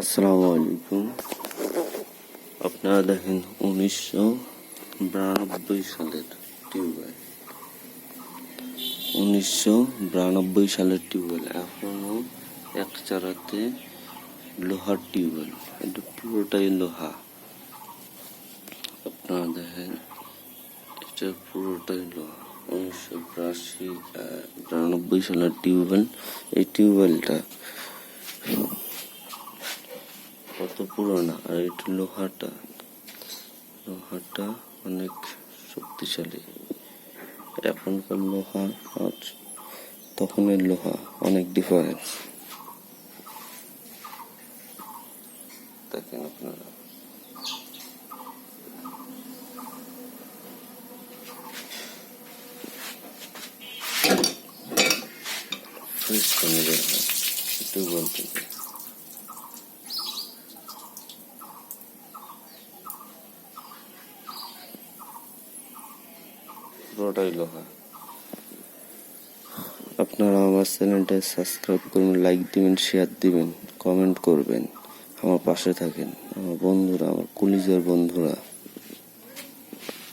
আসসালামু আলাইকুম আপনারা দেখেন উনিশশো বিরানব্বই সালের টিউবওয়েল। উনিশশো বিরানব্বই সালের টিউবওয়েল, এখনও এক চারাতে লোহার টিউবওয়েল। এটা পুরোটাই লোহা। আপনারা দেখেন, এটা পুরোটাই লোহা। উনিশশো বিরাশি বিরানব্বই সালের টিউবওয়েল, এই টিউবওয়েলটা কত পুরোনো, আর এটা লোহাটা। লোহাটা অনেক শক্তিশালী। এখনকার লোহা আর তখনের লোহা অনেক ডিফারেন্স দেখেন আপনারা। ফ্রেশ পানি বের হয়, একটু বলতে পুরোটাই লোহা। আপনারা আমার চ্যানেলটা সাবস্ক্রাইব করবেন লাইক দিবেন শেয়ার দিবেন কমেন্ট করবেন। আমার পাশে থাকেন। আমার বন্ধুরা, আমার কলিজার বন্ধুরা।